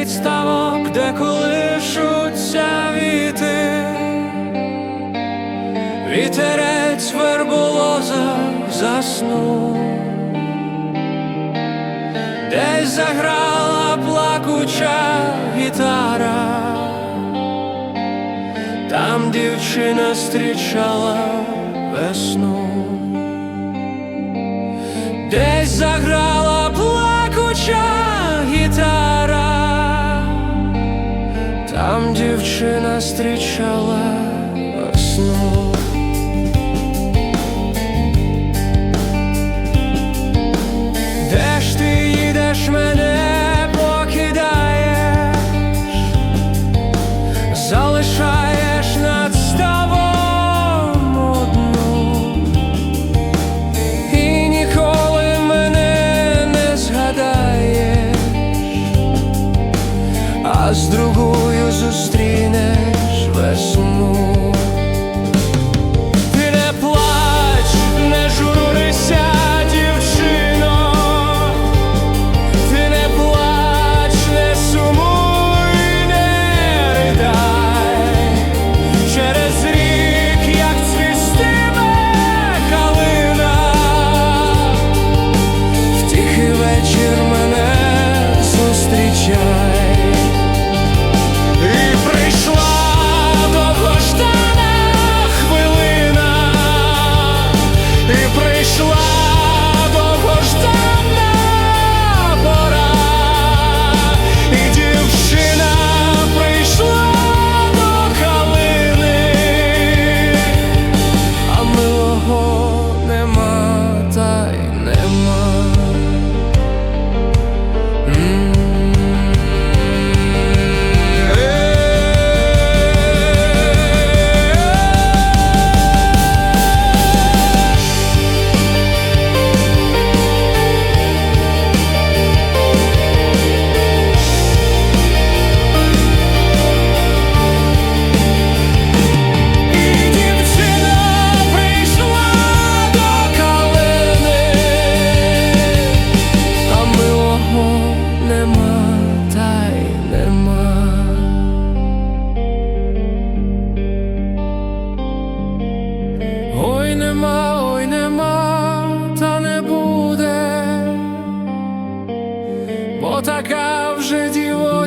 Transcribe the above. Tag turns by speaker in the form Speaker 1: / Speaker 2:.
Speaker 1: десять ставок, де колишуться віти, вітерець верболоза заснув, десь заграла плакуча гітара, там дівчина зустрічала весну. Десь заграла з другою зустрінеш